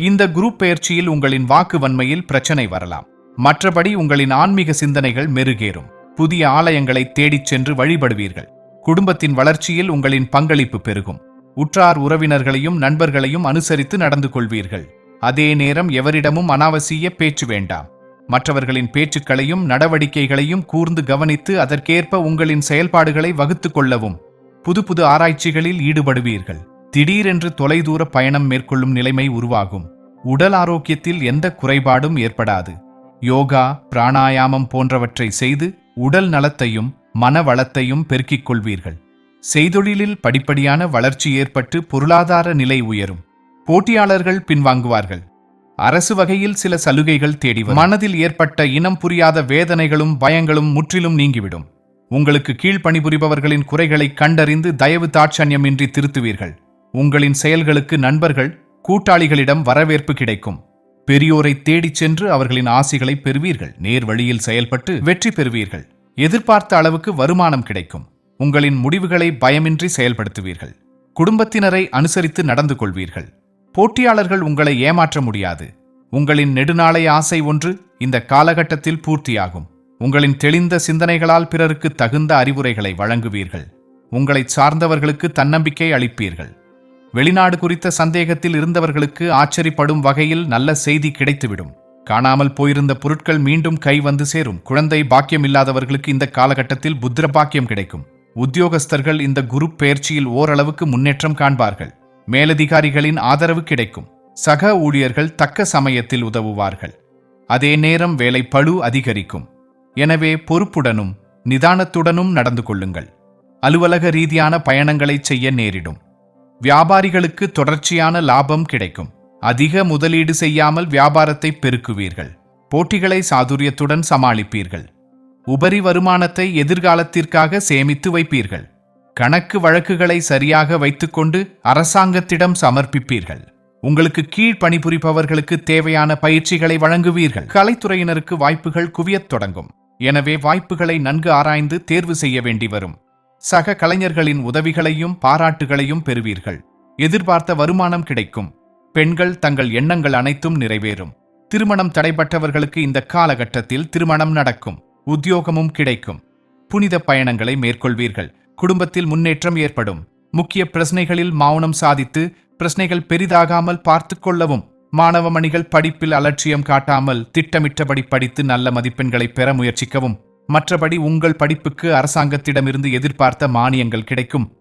இந்த குரூப் பயிற்சியில் உங்களின் வாக்கு வன்மையில் பிரச்சனை வரலாம். மற்றபடி உங்களின் ஆன்மீக சிந்தனைகள் மெருகேறும். புதிய ஆலயங்களை தேடிச் சென்று வழிபடுவீர்கள். குடும்பத்தின் வளர்ச்சியில் உங்களின் பங்களிப்பு பெருகும். உற்றார் உறவினர்களையும் நண்பர்களையும் அனுசரித்து நடந்து கொள்வீர்கள். அதே நேரம் எவரிடமும் அனாவசிய பேச்சு வேண்டாம். மற்றவர்களின் பேச்சுக்களையும் நடவடிக்கைகளையும் கூர்ந்து கவனித்து அதற்கேற்ப உங்களின் செயல்பாடுகளை வகுத்துக் கொள்ளவும். புது புது ஆராய்ச்சிகளில் ஈடுபடுவீர்கள். திடீரென்று தொலைதூர பயணம் மேற்கொள்ளும் நிலைமை உருவாகும். உடல் ஆரோக்கியத்தில் எந்த குறைபாடும் ஏற்படாது. யோகா பிராணாயாமம் போன்றவற்றை செய்து உடல் நலத்தையும் மன வளத்தையும் பெருக்கிக் கொள்வீர்கள். செய்தொழிலில் படிப்படியான வளர்ச்சி ஏற்பட்டு பொருளாதார நிலை உயரும். போட்டியாளர்கள் பின்வாங்குவார்கள். அரசு வகையில் சில சலுகைகள் தேடி மனதில் ஏற்பட்ட இனம் புரியாத வேதனைகளும் பயங்களும் முற்றிலும் நீங்கிவிடும். உங்களுக்கு கீழ் பணிபுரிபவர்களின் குறைகளை கண்டறிந்து தயவு தாட்சண்யமின்றி திருத்துவீர்கள். உங்களின் செயல்களுக்கு நண்பர்கள் கூட்டாளிகளிடம் வரவேற்பு கிடைக்கும். பெரியோரை தேடிச் சென்று அவர்களின் ஆசிகளை பெறுவீர்கள். நேர் வழியில் செயல்பட்டு வெற்றி பெறுவீர்கள். எதிர்பார்த்த அளவுக்கு வருமானம் கிடைக்கும். உங்களின் முடிவுகளை பயமின்றி செயல்படுத்துவீர்கள். குடும்பத்தினரை அனுசரித்து நடந்து கொள்வீர்கள். போட்டியாளர்கள் உங்களை ஏமாற்ற முடியாது. உங்களின் நெடுநாளை ஆசை ஒன்று இந்த காலகட்டத்தில் பூர்த்தியாகும். உங்களின் தெளிந்த சிந்தனைகளால் பிறருக்கு தகுந்த அறிவுரைகளை வழங்குவீர்கள். உங்களைச் சார்ந்தவர்களுக்கு தன்னம்பிக்கை அளிப்பீர்கள். வெளிநாடு குறித்த சந்தேகத்தில் இருந்தவர்களுக்கு ஆச்சரியப்படும் வகையில் நல்ல செய்தி கிடைத்துவிடும். காணாமல் போயிருந்த பொருட்கள் மீண்டும் கை வந்து சேரும். குழந்தை பாக்கியம் இல்லாதவர்களுக்கு இந்த காலகட்டத்தில் புத்திர பாக்கியம் கிடைக்கும். உத்தியோகஸ்தர்கள் இந்த குரு பெயர்ச்சியில் ஓரளவுக்கு முன்னேற்றம் காண்பார்கள். மேலதிகாரிகளின் ஆதரவு கிடைக்கும். சக ஊழியர்கள் தக்க சமயத்தில் உதவுவார்கள். அதே நேரம் வேலை பளு அதிகரிக்கும். எனவே பொறுப்புடனும் நிதானத்துடனும் நடந்து கொள்ளுங்கள். அலுவலக ரீதியான பயணங்களை செய்ய நேரிடும். வியாபாரிகளுக்கு தொடர்ச்சியான லாபம் கிடைக்கும். அதிக முதலீடு செய்யாமல் வியாபாரத்தை பெருக்குவீர்கள். போட்டிகளை சாதுரியத்துடன் சமாளிப்பீர்கள். உபரி வருமானத்தை எதிர்காலத்திற்காக சேமித்து வைப்பீர்கள். கணக்கு வழக்குகளை சரியாக வைத்துக்கொண்டு அரசாங்கத்திடம் சமர்ப்பிப்பீர்கள். உங்களுக்கு கீழ் பணிபுரிபவர்களுக்கு தேவையான பயிற்சிகளை வழங்குவீர்கள். கலைத்துறையினருக்கு வாய்ப்புகள் குவியத் தொடங்கும். எனவே வாய்ப்புகளை நன்கு ஆராய்ந்து தேர்வு செய்ய வேண்டி வரும். சக கலைஞர்களின் உதவிகளையும் பாராட்டுகளையும் பெறுவீர்கள். எதிர்பார்த்த வருமானம் கிடைக்கும். பெண்கள் தங்கள் எண்ணங்கள் அனைத்தும் நிறைவேறும். திருமணம் தடைபட்டவர்களுக்கு இந்த காலகட்டத்தில் திருமணம் நடக்கும். உத்தியோகமும் கிடைக்கும். புனித பயணங்களை மேற்கொள்வீர்கள். குடும்பத்தில் முன்னேற்றம் ஏற்படும். முக்கிய பிரச்சனைகளில் மௌனம் சாதித்து பிரச்சனைகள் பெரிதாகாமல் பார்த்து கொள்ளவும் மாணவ மணிகள் படிப்பில் அலட்சியம் காட்டாமல் திட்டமிட்டபடி படித்து நல்ல மதிப்பெண்களை பெற முயற்சிக்கவும் மற்றபடி உங்கள் படிப்புக்கு அரசாங்கத்திடமிருந்து எதிர்பார்த்த மானியங்கள் கிடைக்கும்.